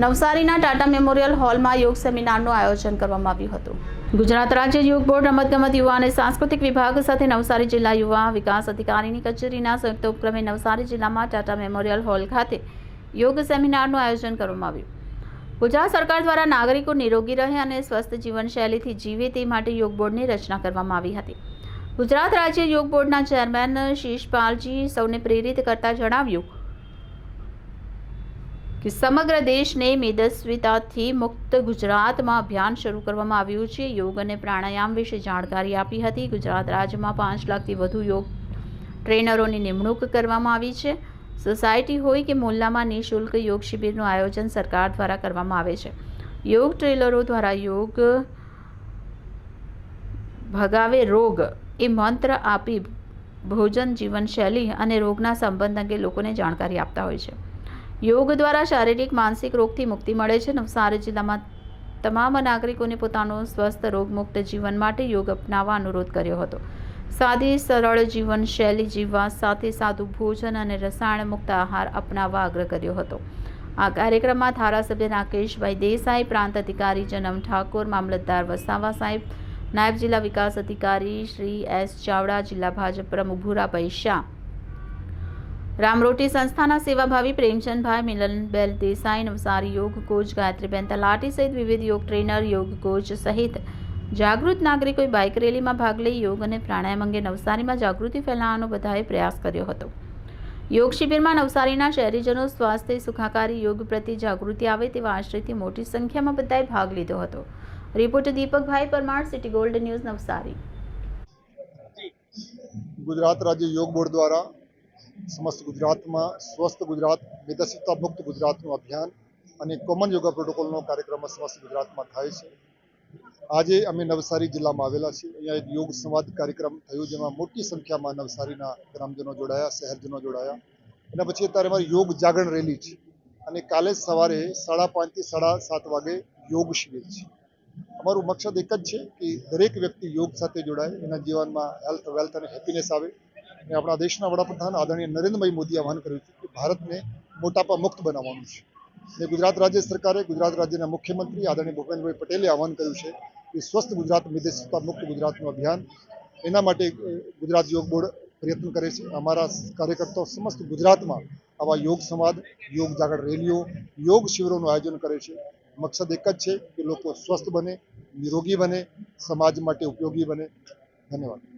નવસારીના ટાટા મેમોરિયલ હોલમાં યોગ સેમિનારનું આયોજન કરવામાં આવ્યું હતું. ગુજરાત રાજ્ય યોગ બોર્ડ રમતગમત યુવા અને સાંસ્કૃતિક વિભાગ સાથે નવસારી જિલ્લા યુવા વિકાસ અધિકારીની કચેરીના સંયુક્ત ઉપક્રમે નવસારી જિલ્લામાં ટાટા મેમોરિયલ હોલ ખાતે યોગ સેમિનારનું આયોજન કરવામાં આવ્યું. ગુજરાત સરકાર દ્વારા નાગરિકો નિરોગી રહે અને સ્વસ્થ જીવનશૈલીથી જીવે તે માટે યોગ બોર્ડની રચના કરવામાં આવી હતી. ગુજરાત રાજ્ય યોગ બોર્ડના ચેરમેન શીશપાલજી સૌને પ્રેરિત કરતા જણાવ્યું કે સમગ્ર દેશને મેદસ્વીતાથી મુક્ત ગુજરાતમાં અભિયાન શરૂ કરવામાં આવ્યું છે. યોગ અને પ્રાણાયામ વિશે જાણકારી આપી હતી. ગુજરાત રાજ્યમાં પાંચ લાખથી વધુ યોગ ટ્રેનરોની નિમણૂક કરવામાં આવી છે. સોસાયટી હોય કે મોલ્લામાં નિઃશુલ્ક યોગ શિબિરનું આયોજન સરકાર દ્વારા કરવામાં આવે છે. યોગ ટ્રેલરો દ્વારા યોગ ભગાવે રોગ એ મંત્ર આપી ભોજન, જીવનશૈલી અને રોગના સંબંધ અંગે લોકોને જાણકારી આપતા હોય છે. યોગ દ્વારા શારીરિક, માનસિક રોગથી મુક્તિ મળે છે. નવસારી જિલ્લામાં તમામ નાગરિકોને પોતાનું સ્વસ્થ, રોગમુક્ત જીવન માટે યોગ અપનાવવા અનુરોધ કર્યો હતો. સાદી, સરળ જીવનશૈલી જીવવા સાથે સાદું ભોજન અને રસાયણ મુક્ત આહાર અપનાવવા આગ્રહ કર્યો હતો. આ કાર્યક્રમમાં ધારાસભ્ય રાકેશભાઈ દેસાઈ, પ્રાંત અધિકારી જનમ ઠાકોર, મામલતદાર વસાવા સાહેબ, નાયબ જિલ્લા વિકાસ અધિકારી શ્રી એસ ચાવડા, જિલ્લા ભાજપ પ્રમુખ ભૂરાભાઈ શાહ રામરોટી સંસ્થાના સેવાભાવી પ્રેમચંદભાઈ મિલનબેન દેસાઈ, નવસારી યોગ કોચ, ગાયત્રીબેન તલાટી સહિત વિવિધ યોગ ટ્રેનર, યોગ કોચ સહિત જાગૃત નાગરિકોએ બાઇક રેલીમાં ભાગ લઈ યોગ અને પ્રાણાયામ અંગે નવસારીમાં જાગૃતિ ફેલાવવાનો બધાએ પ્રયાસ કર્યો હતો. યોગ શિબિરમાં નવસારીના શહેરીજનો સ્વાસ્થ્ય સુખાકારી યોગ પ્રત્યે જાગૃતિ આવે તેવા આશ્રયથી મોટી સંખ્યામાં બધાએ ભાગ લીધો હતો. Reporter Deepakbhai Parmar, city gold news, Navsari. Gujarat રાજ્ય યોગ બોર્ડ દ્વારા સમસ્ત ગુજરાતમાં, સ્વસ્થ ગુજરાત મેદસ્વીતા મુક્ત ગુજરાતનું અભિયાન અને કોમન યોગા પ્રોટોકોલનો કાર્યક્રમ સમસ્ત ગુજરાતમાં થાય છે. આજે અમે નવસારી જિલ્લામાં આવેલા છીએ. અહીંયા એક યોગ સંવાદ કાર્યક્રમ થયો જેમાં મોટી સંખ્યામાં નવસારીના ગ્રામજનો જોડાયા, શહેરજનો જોડાયા. એના પછી અત્યારે અમારી યોગ જાગરણ રેલી છે અને કાલે સવારે સાડા પાંચથી સાડા સાત વાગે યોગ શિબિર છે. અમારું મકસદ એક જ છે કે દરેક વ્યક્તિ યોગ સાથે જોડાય. એના જીવનમાં હેલ્થ વેલ્થ અને હેપીનેસ આવે. અને આપણા દેશના વડાપ્રધાન આદરણીય નરેન્દ્રભાઈ મોદીએ આહવાન કર્યું છે કે ભારતને મોટાપા મુક્ત બનાવવાનું છે. અને ગુજરાત રાજ્ય સરકારે ગુજરાત રાજ્યના મુખ્યમંત્રી આદરણીય ભૂપેન્દ્રભાઈ પટેલે આહવાન કર્યું છે કે સ્વસ્થ ગુજરાત, વિદેશતા મુક્ત ગુજરાતનું અભિયાન એના માટે ગુજરાત યોગ બોર્ડ પ્રયત્ન કરે છે. અમારા કાર્યકર્તાઓ સમસ્ત ગુજરાતમાં આવા યોગ સંવાદ, યોગ જાગરણ રેલીઓ, યોગ શિબિરોનું આયોજન કરે છે. મકસદ એક જ છે કે લોકો સ્વસ્થ બને, નિરોગી બને, સમાજ માટે ઉપયોગી બને. ધન્યવાદ.